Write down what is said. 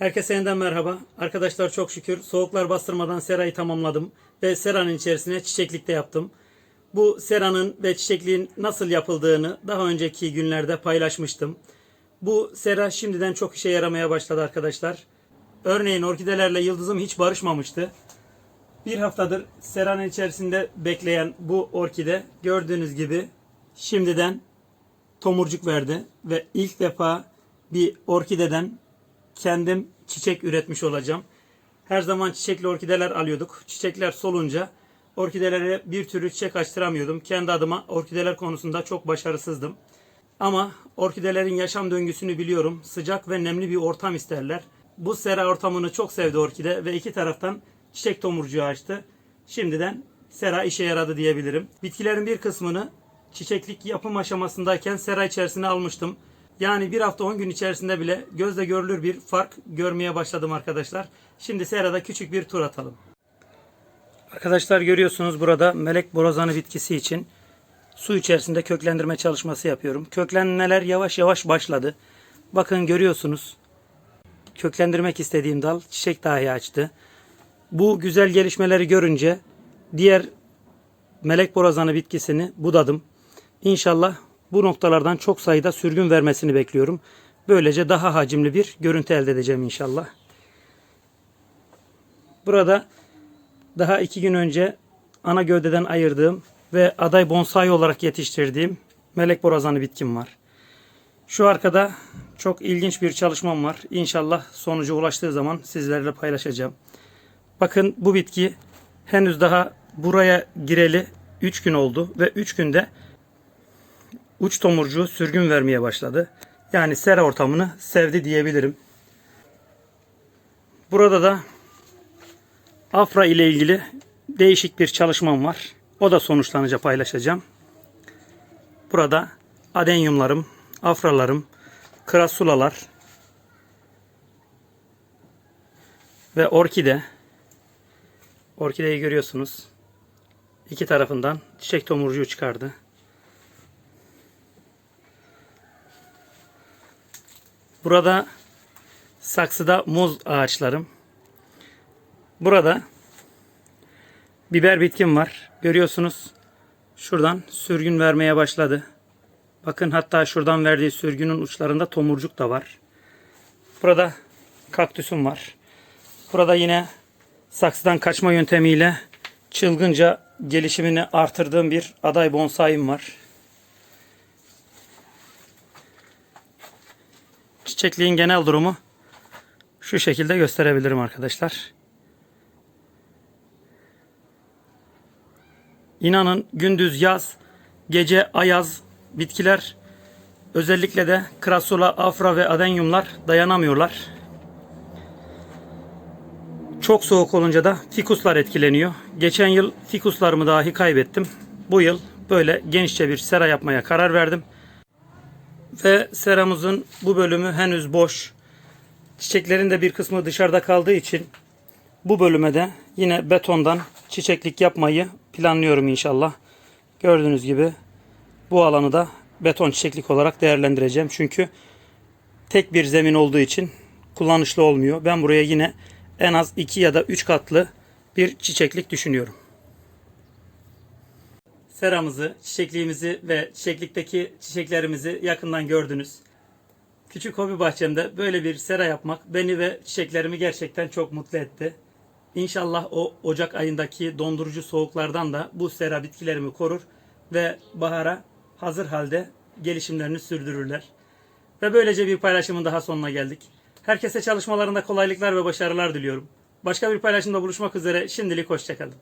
Herkese yeniden merhaba. Arkadaşlar çok şükür soğuklar bastırmadan serayı tamamladım ve seranın içerisine çiçeklik de yaptım. Bu seranın ve çiçekliğin nasıl yapıldığını daha önceki günlerde paylaşmıştım. Bu sera şimdiden çok işe yaramaya başladı arkadaşlar. Örneğin orkidelerle yıldızım hiç barışmamıştı. Bir haftadır seranın içerisinde bekleyen bu orkide gördüğünüz gibi şimdiden tomurcuk verdi ve ilk defa bir orkideden kendim çiçek üretmiş olacağım. Her zaman çiçekli orkideler alıyorduk. Çiçekler solunca orkidelere bir türlü çiçek açtıramıyordum. Kendi adıma orkideler konusunda çok başarısızdım. Ama orkidelerin yaşam döngüsünü biliyorum. Sıcak ve nemli bir ortam isterler. Bu sera ortamını çok sevdi orkide ve iki taraftan çiçek tomurcuğu açtı. Şimdiden sera işe yaradı diyebilirim. Bitkilerin bir kısmını çiçeklik yapım aşamasındayken sera içerisine almıştım. Yani bir hafta 10 gün içerisinde bile gözle görülür bir fark görmeye başladım arkadaşlar. Şimdi serada küçük bir tur atalım. Arkadaşlar görüyorsunuz burada melek borazanı bitkisi için su içerisinde köklendirme çalışması yapıyorum. Köklenmeler yavaş yavaş başladı. Bakın görüyorsunuz. Köklendirmek istediğim dal çiçek dahi açtı. Bu güzel gelişmeleri görünce diğer melek borazanı bitkisini budadım. İnşallah bu noktalardan çok sayıda sürgün vermesini bekliyorum. Böylece daha hacimli bir görüntü elde edeceğim inşallah. Burada daha iki gün önce ana gövdeden ayırdığım ve aday bonsai olarak yetiştirdiğim melek borazanı bitkim var. Şu arkada çok ilginç bir çalışmam var. İnşallah sonuca ulaştığı zaman sizlerle paylaşacağım. Bakın bu bitki henüz daha buraya gireli 3 gün oldu ve 3 günde uç tomurcuğu sürgün vermeye başladı. Yani sera ortamını sevdi diyebilirim. Burada da afra ile ilgili değişik bir çalışmam var. O da sonuçlanınca paylaşacağım. Burada adenyumlarım, afralarım, krasulalar ve orkide. Orkideyi görüyorsunuz. İki tarafından çiçek tomurcuğu çıkardı. Burada saksıda muz ağaçlarım. Burada biber bitkim var. Görüyorsunuz. Şuradan sürgün vermeye başladı. Bakın hatta şuradan verdiği sürgünün uçlarında tomurcuk da var. Burada kaktüsüm var. Burada yine saksıdan kaçma yöntemiyle çılgınca gelişimini artırdığım bir aday bonsaim var. Çiçekliğin genel durumu şu şekilde gösterebilirim arkadaşlar. İnanın gündüz yaz, gece ayaz bitkiler özellikle de krasula, afra ve adenyumlar dayanamıyorlar. Çok soğuk olunca da fikuslar etkileniyor. Geçen yıl fikuslarımı dahi kaybettim. Bu yıl böyle genişçe bir sera yapmaya karar verdim. Ve seramızın bu bölümü henüz boş. Çiçeklerin de bir kısmı dışarıda kaldığı için bu bölüme de yine betondan çiçeklik yapmayı planlıyorum inşallah. Gördüğünüz gibi bu alanı da beton çiçeklik olarak değerlendireceğim. Çünkü tek bir zemin olduğu için kullanışlı olmuyor. Ben buraya yine en az 2 ya da 3 katlı bir çiçeklik düşünüyorum. Seramızı, çiçekliğimizi ve çiçeklikteki çiçeklerimizi yakından gördünüz. Küçük hobi bahçemde böyle bir sera yapmak beni ve çiçeklerimi gerçekten çok mutlu etti. İnşallah o Ocak ayındaki dondurucu soğuklardan da bu sera bitkilerimi korur ve bahara hazır halde gelişimlerini sürdürürler. Ve böylece bir paylaşımın daha sonuna geldik. Herkese çalışmalarında kolaylıklar ve başarılar diliyorum. Başka bir paylaşımda buluşmak üzere şimdilik hoşçakalın.